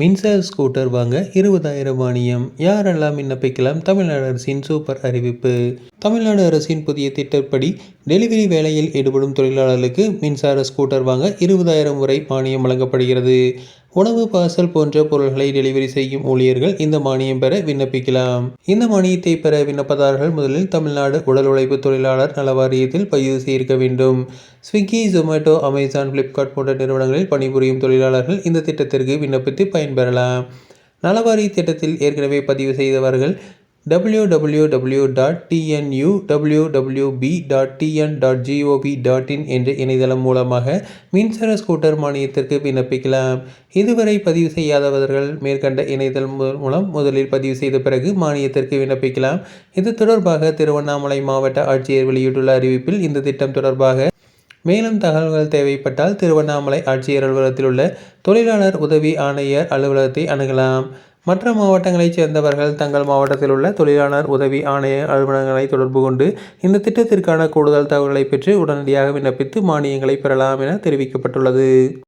மின்சார ஸ்கூட்டர் வாங்க இருபதாயிரம் மானியம். யாரெல்லாம் விண்ணப்பிக்கலாம்? தமிழ்நாடு அரசின் சூப்பர் அறிவிப்பு. தமிழ்நாடு அரசின் புதிய திட்டப்படி டெலிவரி வேலையில் ஈடுபடும் தொழிலாளர்களுக்கு மின்சார ஸ்கூட்டர் வாங்க இருபதாயிரம் வரை மானியம் வழங்கப்படுகிறது. உணவு பார்சல் போன்ற பொருட்களை டெலிவரி செய்யும் ஊழியர்கள் இந்த மானியம் பெற விண்ணப்பிக்கலாம். இந்த மானியத்தை பெற விண்ணப்பதாரர்கள் முதலில் தமிழ்நாடு உடல் உழைப்பு தொழிலாளர் நல வாரியத்தில் பதிவு செய்திருக்க வேண்டும். ஸ்விக்கி ஜொமேட்டோ அமேசான் ஃப்ளிப்கார்ட் போன்ற நிறுவனங்களில் பணிபுரியும் தொழிலாளர்கள் இந்த திட்டத்திற்கு விண்ணப்பித்து பயன்பெறலாம். நலவாரி திட்டத்தில் ஏற்கனவே பதிவு செய்தவர்கள் W W W dot TNU W dot TN dot GOV dot in என்ற இணையதளம் மூலமாக மின்சார ஸ்கூட்டர் மானியத்திற்கு விண்ணப்பிக்கலாம். இதுவரை பதிவு செய்யாதவர்கள் மேற்கண்ட இணையதளம் மூலம் முதலில் பதிவு செய்த பிறகு மானியத்திற்கு விண்ணப்பிக்கலாம். இது தொடர்பாக திருவண்ணாமலை மாவட்ட ஆட்சியர் வெளியிட்டுள்ள அறிவிப்பில் இந்த திட்டம் தொடர்பாக மேலும் தகவல்கள் தேவைப்பட்டால் திருவண்ணாமலை ஆட்சியர் அலுவலகத்தில் உள்ள தொழிலாளர் உதவி ஆணையர் அலுவலகத்தை அணுகலாம். மற்ற மாவட்டங்களைச் சேர்ந்தவர்கள் தங்கள் மாவட்டத்தில் உள்ள தொழிலாளர் உதவி ஆணைய அலுவலகங்களை தொடர்பு கொண்டு இந்த திட்டத்திற்கான கூடுதல் தகவல்களை பெற்று உடனடியாக விண்ணப்பித்து மானியங்களை பெறலாம் என தெரிவிக்கப்பட்டுள்ளது.